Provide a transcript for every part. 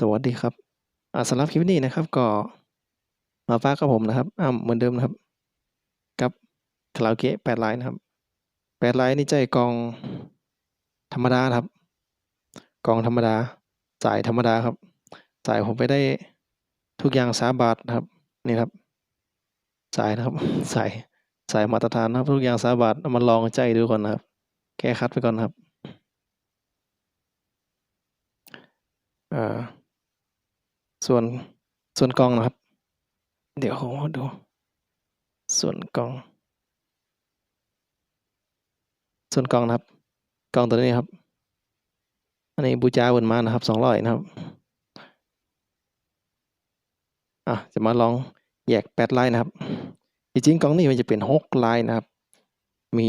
สวัสดีครับอ่าสำหรับคลิปนี้นะครับก็มาฝากกับผมนะครับอ้าเหมือนเดิมนะครับ กับคาราโอเกะ8 Line นะครับ8 Line นี่ใจกองธรรมดาครับกองธรรมดาสายธรรมดาครับสายผมไปได้ทุกอย่าง3บาทนะครับนี่ครับ สายนะครับสายสายมาตรฐานนะครับ ทุกอย่าง3บาทเอามาลองใจดูก่อนนะครับ แก้คัดไปก่อนนครับอ่า ส่วนส่วนกองนะครับ เดี๋ยวผมมาดู ส่วนกอง ส่วนกองนะครับ กองตัวนี้ครับ อันนี้บูจาเพิ่นมานะครับ200นะครับอ่าจะมาลองแยก8 Line นะครับ จริงกองนี้มันจะเป็น6 Line นะครับ มี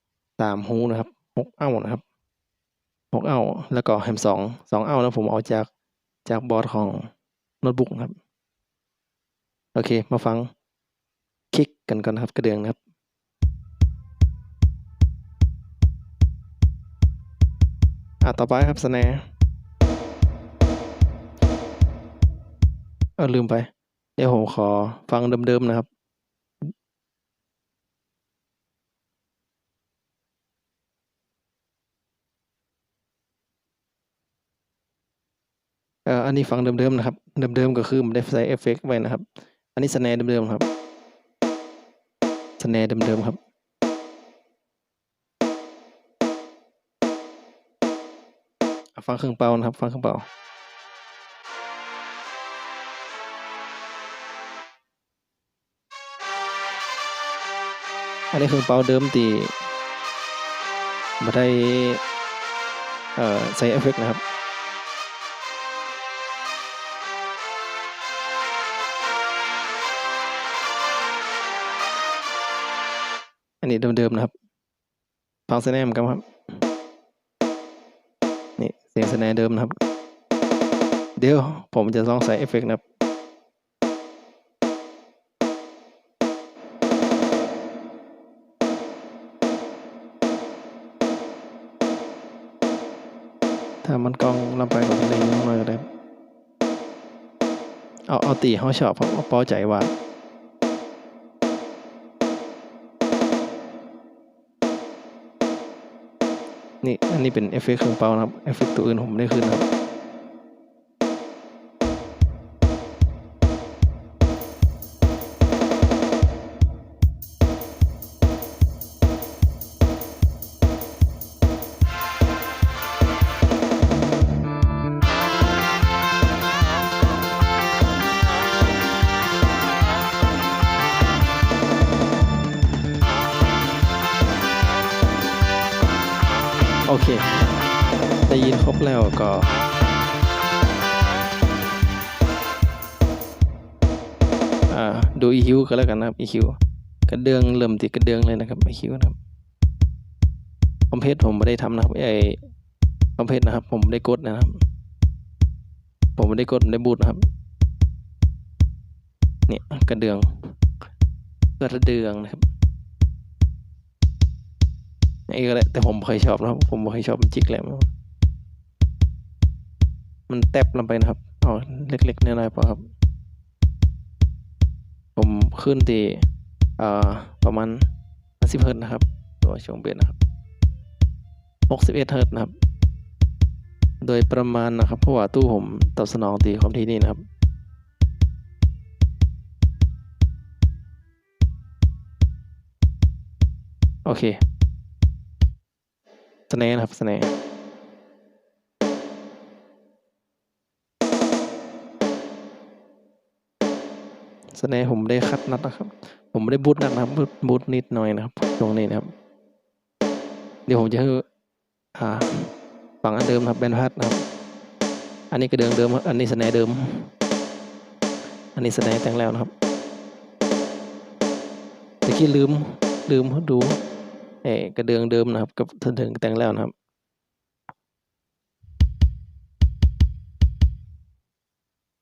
3หูนะครับ6เอ้านะครับ6เอ้าแล้วก็แฮม2 2เอ้าแล้วผมเอาจากจากบอร์ดของ โน้ตบุ๊กครับ โอเค มาฟังคิกกันก่อนนะครับ กระเดื่องนะครับอะต่อไปครับสแนเออลืมไป เดี๋ยวผมขอฟังเดิมๆนะครับ อ่ออันนี้ฟังเดิมๆนะครับ เดิมๆก็คือไม่ได้ใส่เอฟเฟกต์ไว้นะครับ อันนี้ snare เดิมๆครับ snare เดิมๆครับฟังเครื่องเป่านะครับ ฟังเครื่องเป่าอันนี้เครื่องเป่าเดิมที่บ่ได้เอ่อใส่เอฟเฟกต์นะครับ นี้เดิมๆนะครับฟัง snare เหมือนกันครับนี่เสียง snare เดิมนะครับ เดี๋ยวผมจะลองใส่เอฟเฟกต์นะครับถ้ามันกองลำไปกว่านี้เลยนิดหน่อยก็ได้เอาเอาตีเราชอบครับเอาพอใจว่า นี่อันนี้เป็นเอฟเฟกต์เครื่องเป่านะครับเอฟเฟกต์ตัวอื่นผมไม่ได้ขึ้นนะครับ โอเค ได้ยินครบแล้วก็อ่าดู EQ ก็แล้วกันนะครับ EQ กระเดืองเริ่มที่กระเดืองเลยนะครับ EQ นะครับคอมเพรสผมไม่ได้ทำนะครับไอคอมเพรสนะครับ ผมได้กดนะครับ ผมไม่ได้กดผมได้บูตนะครับ เนี่ยกระเดืองกระเดืองนะครับ ไอ้ก็แหละแต่ผมบ่เคยชอบนะครับ ผมบ่เคยชอบมันจิกแหลมมันแตบลงไปนะครับเอาเล็กๆน้อยๆพอครับ ผมขึ้นที่อ่าประมาณ50เฮิร์ตซ์นะครับ ตัวช่วงเบสนะครับ61เฮิร์ตนะครับ โดยประมาณนะครับ เพราะว่าตู้ผมตอบสนองตีความถี่นี่นะครับโอเค snare นะครับ snare สแนร์ผมได้คัดนัดนะครับ ผมไม่ได้บูทนัดนะครับบูทนิดหน่อยนะครับ ตรงนี้นะครับ เดี๋ยวผมจะให้อ่าฝั่งอันเดิมครับแบนพัดนะครับ อันนี้ก็เดิมเดิมครับอันนี้สแนร์เดิม อันนี้สแนร์แต่งแล้วนะครับเมื่อกี้ลืมลืมดู กระเดืองเดิมนะครับกับถึงแต่งแล้วนะครับ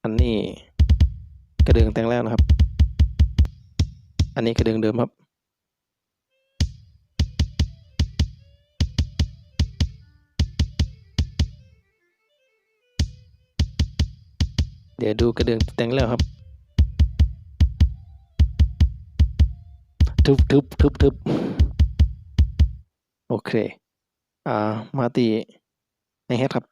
อันนี้กระเดืองแต่งแล้วนะครับ อันนี้กระเดืองเดิมครับ เดี๋ยวดูกระเดืองแต่งแล้วครับ ทึบทึบทึบทึบ โอเค อ่า มาตีในเฮดครับ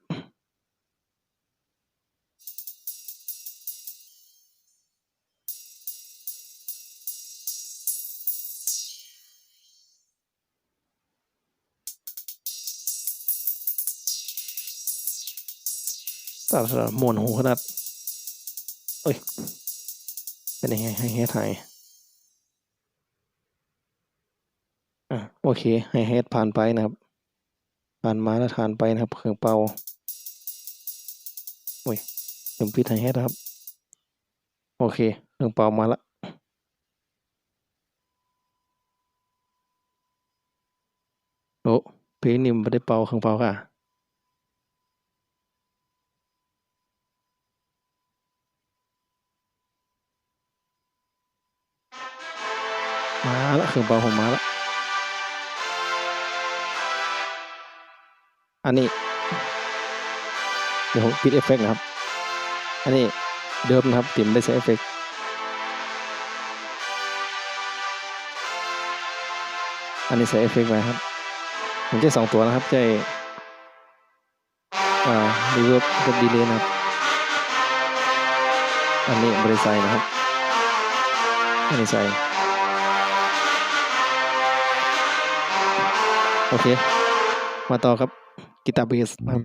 ตัดสลับมวนหูขนาด เอ้ย เป็นยังไงให้เฮดหาย โอเคให้เฮดผ่านไปนะครับ ผ่านมาแล้วผ่านไปนะครับเครื่องเป่าโอ้ยลืมปิดให้เฮดนะครับ โอเคเครื่องเป่ามาละโอ้เพลงนี่มันไม่ได้เป่าเครื่องเป่าค่ะมาละเครื่องเป่าผมมาละ อันนี้ เดี๋ยวผมปิดเอฟเฟกต์นะครับ อันนี้เดิมนะครับติมได้ใช้เอฟเฟกต์อันนี้ใส่เอฟเฟกต์ไว้ครับผมจะสองตัวนะครับใจอ่ารีเวิร์บกับดีเลย์นะครับ อันนี้บริใส่นะครับ อันนี้ใส่โอเค มาต่อครับ กีตาร์เบสนะครับ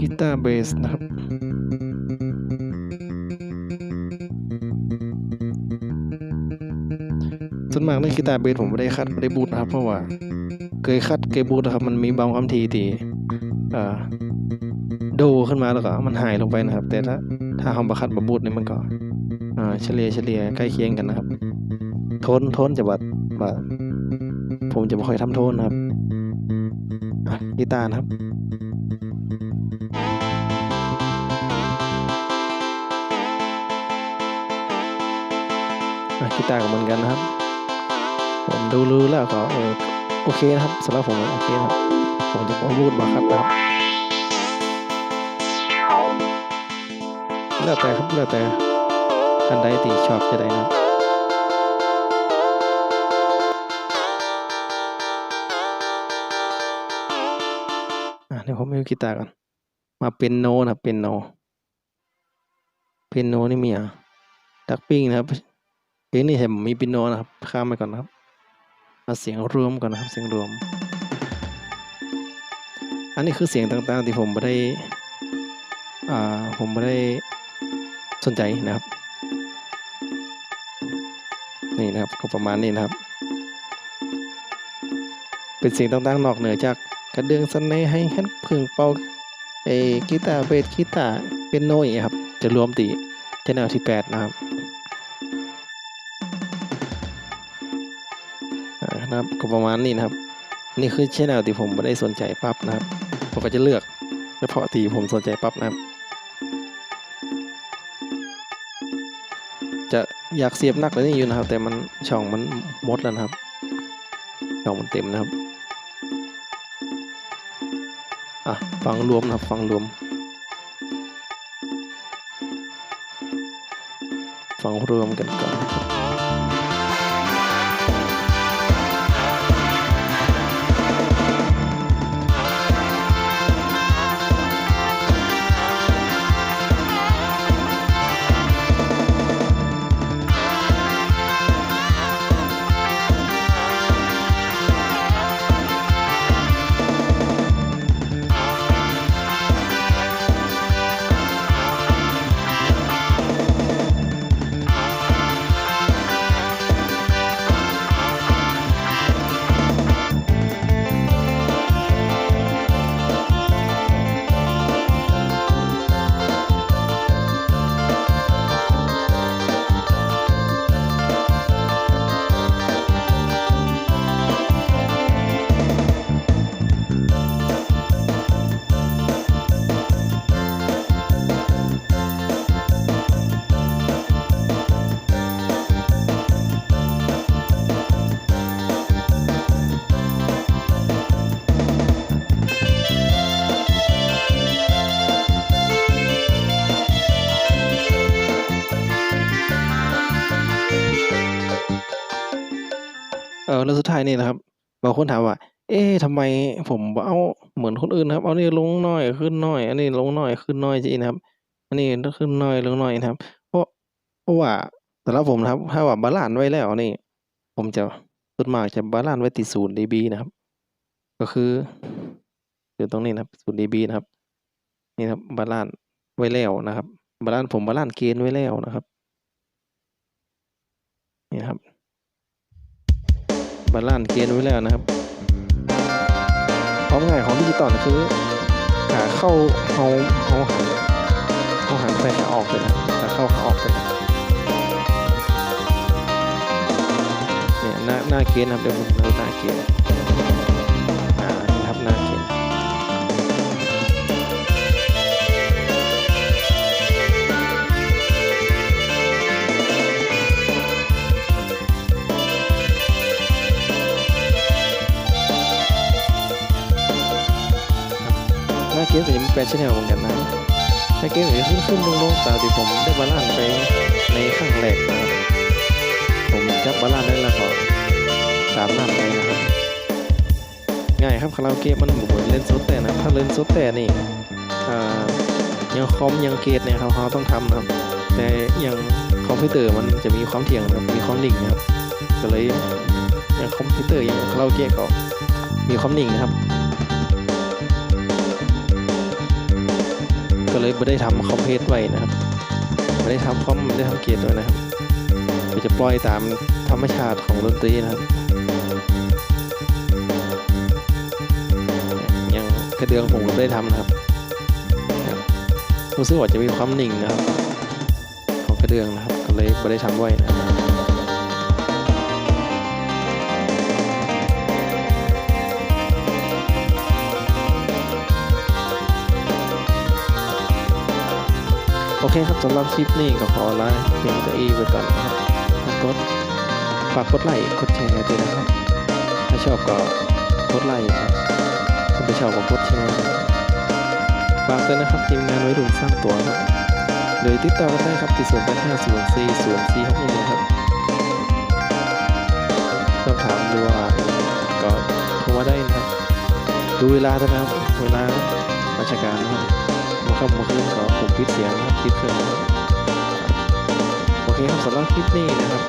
กีตาร์เบสนะครับส่วนมากในกีตาร์เบสผมไม่ได้คัดไม่ได้บูทนะครับ เพราะว่าเคยคัดเคยบูทนะครับ มันมีบางความทีที่อ่าโดขึ้นมาแล้วก็มันหายลงไปนะครับ แต่ถ้าถ้าทำประคัดบบูทนี่มันก็อ่าเฉลี่ยเฉลี่ยใกล้เคียงกันนะครับ โทนโทนจะบัดบัดผมจะไม่ค่อยทำโทนนะครับกีตาร์นะครับกีตาร์ก็เหมือนกันนะครับ ผมดูรู้แล้วก็เออโอเคนะครับสำหรับผมโอเคนะครับ ผมจะพูดมาครับนะครับ แล้วแต่ครับแล้วแต่ท่านใดที่ชอบจะได้นะครับ ดี๋ยวผมเอากีตาร์ก่อนมาเป็นโนนะเป็นโนเป็นโนนี่มีอะดักปิ้งนะครับเพลงนี้เห็นมีเปิโนนะครับข้ามไปก่อนนะครับมาเสียงรวมก่อนนะครับเสียงรวม อันนี้คือเสียงต่างๆที่ผมไม่ได้อ่าผมไม่ได้สนใจนะครับ นี่นะครับก็ประมาณนี้นะครับ เป็นเสียงต่างๆนอกเหนือจาก กระเดืองสนในให้แฮนพึ่งเป่าเอกีตาร์เบสกีตาร์เป็นโนอย่างเงี้ยครับ จะรวมตีชแนลที่ 8 นะครับนะครับก็ประมาณนี้นะครับ นี่คือชแนลที่ผมไม่ได้สนใจปั๊บนะครับ ผมก็จะเลือกเฉพาะที่ผมสนใจปั๊บนะครับ จะอยากเสียบนักเลยนี่อยู่นะครับ แต่มันช่องมันหมดแล้วนะครับช่องมันเต็มนะครับ อะฟังรวมนะฟังรวม ฟังรวมกันก่อน สุดท้ายนี่นะครับบางคนถามว่า เอ๊ะทำไมผมเอาเหมือนคนอื่นครับ เอานี่ลงน้อยขึ้นน้อย อันนี้ลงน้อยขึ้นน้อยจีนะครับ อันนี้ขึ้นน้อยลงน้อยนะครับ เพราะเพราะว่าสำหรับผมนะครับ ถ้าว่าบาลันซ์ไว้แล้วนี่ ผมจะส่วนมากจะบาลันซ์ไว้ที่0 dB นะครับ ก็คืออยู่ตรงนี้นะครับ0 dB นะครับ นี่ครับบาลันซ์ไว้แล้วนะครับบาลันซ์ผมบาลันซ์เกณฑ์ไว้แล้วนะครับ นี่ครับ บาลันซ์เกณฑ์ไว้แล้วนะครับความง่ายของดิจิตอลคือขาเข้าเฮาเฮาหันเฮาหันไปขาออกเลยนะขาเข้าขาออกไปนะเนี่ยหน้าหน้าเกณฑ์นะครับเดี๋ยวผมดูหน้าเกณฑ์ เกณฑ์ก็จะมีแปดชแนลเหมือนกันนะหน้าเกณฑ์ก็จะขึ้นขึ้นลงลงตามที่ผมได้บาลานไปในข้างแรกนะครับผมจับบาลานได้แล้วก็ตามนั้นเลยนะครับ ง่ายครับคาราโอเกะมันเหมือนเล่นสดแต่นะถ้าเล่นสดแต่นี่อ่ายังคอมยังเกตเนี่ยครับเขาต้องทำนะครับ แต่อย่างคอมพิวเตอร์มันจะมีความเที่ยงนะครับมีความหนิ่งนะครับก็เลยอย่างคอมพิวเตอร์อย่างคาราโอเกะก็มีความหนิ่งนะครับ เลยไม่ได้ทำคอมเพลตไว้นะครับไม่ได้ทำคอมไม่ได้ทำเกตไว้นะครับก็จะปล่อยตามธรรมชาติของดนตรีนะครับยังกระเดืองผมก็ไได้ทำนะครับรู้สึกว่าจะมีความนิ่งนะครับ ของกระเดืองนะครับก็เลยไม่ได้ทำไว้นะครับ โอเคครับสำหรับคลิปนี้ก็ขอลาเพียงแต่อีไว้ก่อนนะครับกดฝากกดไลค์กดแชร์ด้วยนะครับ ถ้าชอบก็กดไลค์ครับถ้าไม่ชอบก็กดแชร์นะครับฝากด้วยนะครับทีมงานไว้ดุนสร้างตัวครับโดยติดต่อกันได้ครับที่ศูนย์แปดห้าศูนย์สี่ศูนย์สี่หกหนึ่งครับสอบถามดูว่าก็โทรมาได้นะครับ ดูเวลาด้วยนะครับเวลาราชการนะครับ เมื่อค่ำเมื่อคืนก็ผมปิดเสียงนะครับปิดเครื่องนะครับโอเคครับสำหรับคลิปนี้นะครับ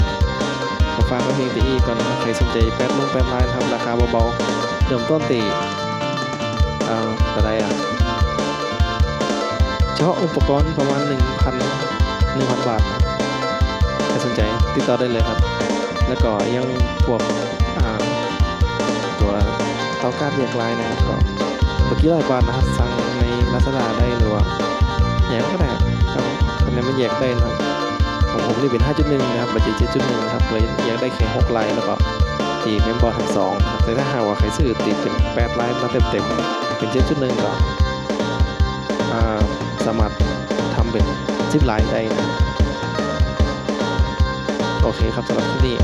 ขอฝากไว้เพียงแต่อีกก่อนนะครับใครสนใจแป๊ดลงแป๊ดไลน์นะครับราคาเบาๆเริ่มต้นตีอ่าอะไรอะเฉพาะอุปกรณ์ประมาณ 1,000 1,000 บาทใครสนใจติดต่อได้เลยครับ แล้วก็ยังพวกอ่าตัวเตาก้าเรดแยกลายนะครับก็เมื่อกี้ร้อยบาทนะครับสั่ง ลาซาด้าได้หรือว่าอย่างก็ได้ครับอันนี้มันแยกได้นะครับของผมนี่เป็น 5.1 นะครับบัจเจ7.1นะครับเลยแยกได้แค่6ลายแล้วก็ตีเมมเบอร์ทั้งสองแต่ถ้าหากว่าใครซื้อติดเป็น8ลายมาเต็มๆเป็น7.1ก็อ่าสามารถทำเป็นซิปไลน์ได้นะโอเคครับสำหรับที่นี่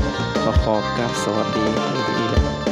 ขอขอกราบสวัสดีอีกทีเลย